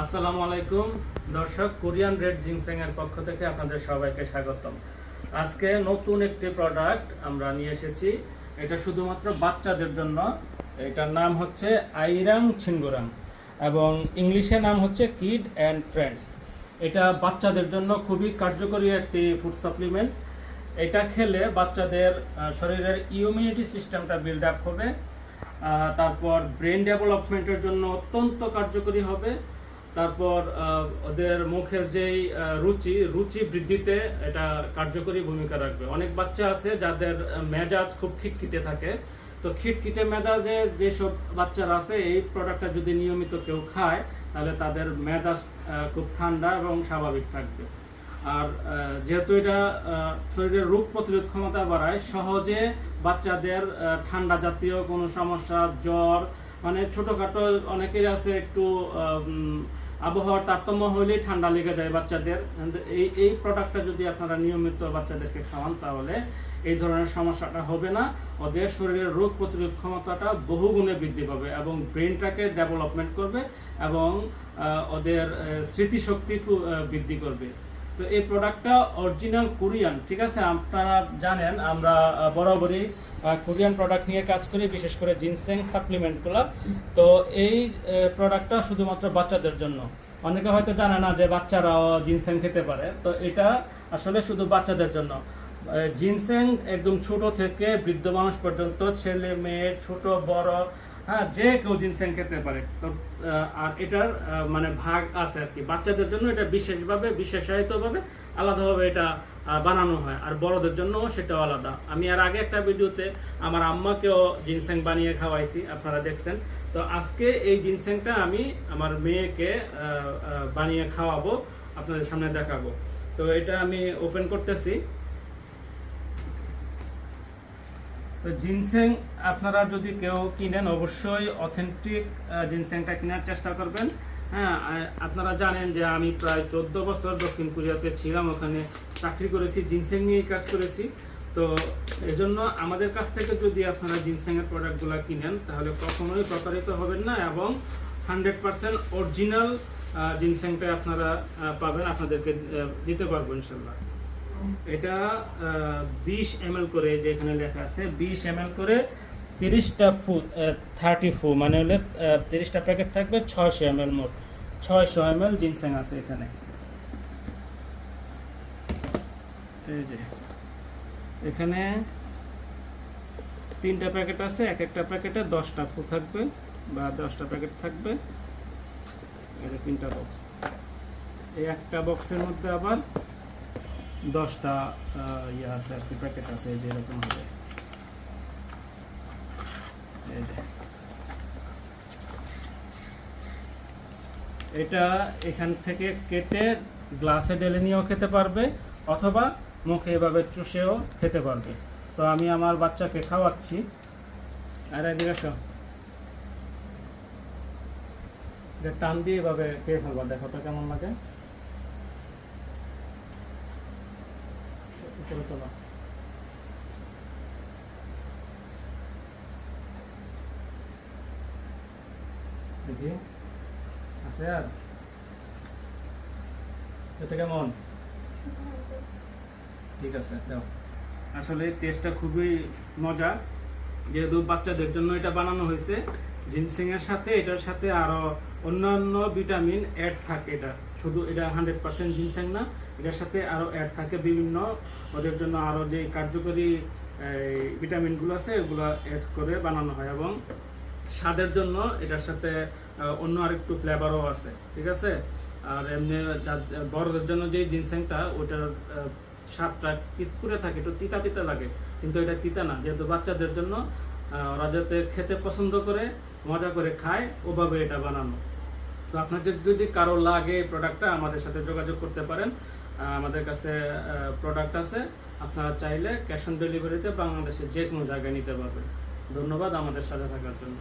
আসসালামু আলাইকুম। দর্শক, কোরিয়ান রেড জিংসেং এর পক্ষ থেকে আপনাদের সবাইকে স্বাগতম। আজকে নতুন একটি প্রোডাক্ট আমরা নিয়ে এসেছি। এটা শুধুমাত্র বাচ্চাদের জন্য। এটার নাম হচ্ছে আইরাং ছিনগুরাং এবং ইংলিশে নাম হচ্ছে কিড অ্যান্ড ফ্রেন্ডস। এটা বাচ্চাদের জন্য খুবই কার্যকরী একটি ফুড সাপ্লিমেন্ট। এটা খেলে বাচ্চাদের শরীরের ইমিউনিটি সিস্টেমটা বিল্ড আপ হবে। তারপর ব্রেন ডেভেলপমেন্টের জন্য অত্যন্ত কার্যকরী হবে। তারপর ওদের মুখের যেই রুচি রুচি বৃদ্ধিতে এটা কার্যকরী ভূমিকা রাখবে। অনেক বাচ্চা আছে যাদের মেজাজ খুব খিটখিটে থাকে। তো খিটখিটে মেজাজে যেসব বাচ্চারা আছে, এই প্রোডাক্টটা যদি নিয়মিত কেউ খায়, তাহলে তাদের মেজাজ খুব ঠান্ডা এবং স্বাভাবিক থাকবে। আর যেহেতু এটা শরীরের রোগ প্রতিরোধ ক্ষমতা বাড়ায়, সহজে বাচ্চাদের ঠান্ডা জাতীয় কোনো সমস্যা, জ্বর মানে ছোটখাটো অনেকেই আছে একটু আবহাওয়ার তারতম্য হলেই ঠান্ডা লেগে যায় বাচ্চাদের। এই এই প্রোডাক্টটা যদি আপনারা নিয়মিত বাচ্চাদেরকে খাওয়ান, তাহলে এই ধরনের সমস্যাটা হবে না। ওদের শরীরের রোগ প্রতিরোধ ক্ষমতাটা বহুগুণে বৃদ্ধি পাবে এবং ব্রেনটাকে ডেভেলপমেন্ট করবে এবং ওদের স্মৃতিশক্তি বৃদ্ধি করবে। তো এই প্রোডাক্টটা অরিজিনাল কোরিয়ান ঠিক আছে? আপনারা জানেন, আমরা বরাবরই কোরিয়ান প্রোডাক্ট নিয়ে কাজ করি, বিশেষ করে জিনসেং সাপ্লিমেন্টগুলো তো এই প্রোডাক্টটা শুধুমাত্র বাচ্চাদের জন্য। অনেকে হয়তো জানে না যে বাচ্চারাও জিনসেং খেতে পারে। তো এটা আসলে শুধু বাচ্চাদের জন্য। জিনসেং একদম ছোট থেকে বৃদ্ধ মানুষ পর্যন্ত, ছেলে, মেয়ে, ছোট, বড় হ্যাঁ যে কেউ জিনসেং খেতে পারে। তো আর এটার মানে ভাগ আছে আর কি। বাচ্চাদের জন্য এটা বিশেষভাবে, বিশেষায়িতভাবে আলাদাভাবে এটা বানানো হয়। আর বড়দের জন্য সেটাও আলাদা। আমি আর আগে একটা ভিডিওতে আমার আম্মাকেও জিনসেং বানিয়ে খাওয়াইছি, আপনারা দেখছেন। তো আজকে এই জিনসেংটা আমি আমার মেয়েকে বানিয়ে খাওয়াবো, আপনাদের সামনে দেখাবো। তো এটা আমি ওপেন করতেছি। তো জিনসেং আপনারা যদি কেউ কিনেন, অবশ্যই অথেন্টিক জিনসেংটা কেনার চেষ্টা করবেন। হ্যাঁ আপনারা জানেন যে আমি প্রায় চোদ্দ বছর দক্ষিণ কোরিয়াতে ছিলাম, ওখানে চাকরি করেছি, জিনসেং নিয়ে কাজ করেছি। তো এজন্য আমাদের কাছ থেকে যদি আপনারা জিনসেংয়ের প্রোডাক্টগুলো কিনেন, তাহলে কখনোই প্রতারিত হবেন না এবং হান্ড্রেড পার্সেন্ট অরিজিনাল জিনসেংটা আপনারা পাবেন, আপনাদেরকে দিতে পারব ইনশাল্লাহ। এটা বিশ এম করে যে এখানে লেখা আছে, বিশ এম করে তিরিশটা ফু থার্টি ফু মানে হলে তিরিশটা প্যাকেট থাকবে ছয়শো এম মোট। ছয়শো এম এল জিনসেং আছে এখানে। এই যে, এখানে তিনটা প্যাকেট আছে, এক একটা প্যাকেটে দশটা ফু থাকবে, বা দশটা প্যাকেট থাকবে। এটা তিনটা বক্স এই একটা বক্সের মধ্যে আবার দশটা ইয়ে আছে আর কি প্যাকেট আছে যে এরকম হবে। এটা এখান থেকে কেটে গ্লাসে ঢেলে নিয়েও খেতে পারবে, অথবা মুখে এভাবে চুষেও খেতে পারবে। তো আমি আমার বাচ্চাকে খাওয়াচ্ছি। আর এদিকে আসো। এটা টান দিয়ে এভাবে খেয়ে ফেলবা, দেখো তো কেমন লাগে। উপরে তোলা দেখি। আছে আর? এটা কেমন? ঠিক আছে, দাও। আসলে টেস্টটা খুবই মজা যেহেতু বাচ্চাদের জন্য এটা বানানো হয়েছে জিনসিং এর সাথে এটার সাথে আরও অন্যান্য ভিটামিন অ্যাড থাকে এটা। শুধু এটা হান্ড্রেড পার্সেন্ট জিনসেং না, এটার সাথে আরও অ্যাড থাকে বিভিন্ন ওদের জন্য আরও যে কার্যকরী ভিটামিনগুলো আছে, এগুলো অ্যাড করে বানানো হয় এবং স্বাদের জন্য এটার সাথে অন্য আরেকটু ফ্লেভারও আছে, ঠিক আছে? আর এমনি বড়দের জন্য যে জিনসেংটা ওটার স্বাদটা তিতকুরে থাকে, একটু তিতা তিতা লাগে, কিন্তু এটা তিতা না, যেহেতু বাচ্চাদের জন্য ওরা যাতে খেতে পছন্দ করে, মজা করে খায়, ওভাবে এটা বানানো। তো আপনাদের যদি কারও লাগে প্রোডাক্টটা আমাদের সাথে যোগাযোগ করতে পারেন। আমাদের কাছে প্রোডাক্ট আছে। আপনারা চাইলে ক্যাশ অন ডেলিভারিতে বাংলাদেশে যে কোনো জায়গায় নিতে পারবেন। ধন্যবাদ আমাদের সাথে থাকার জন্য।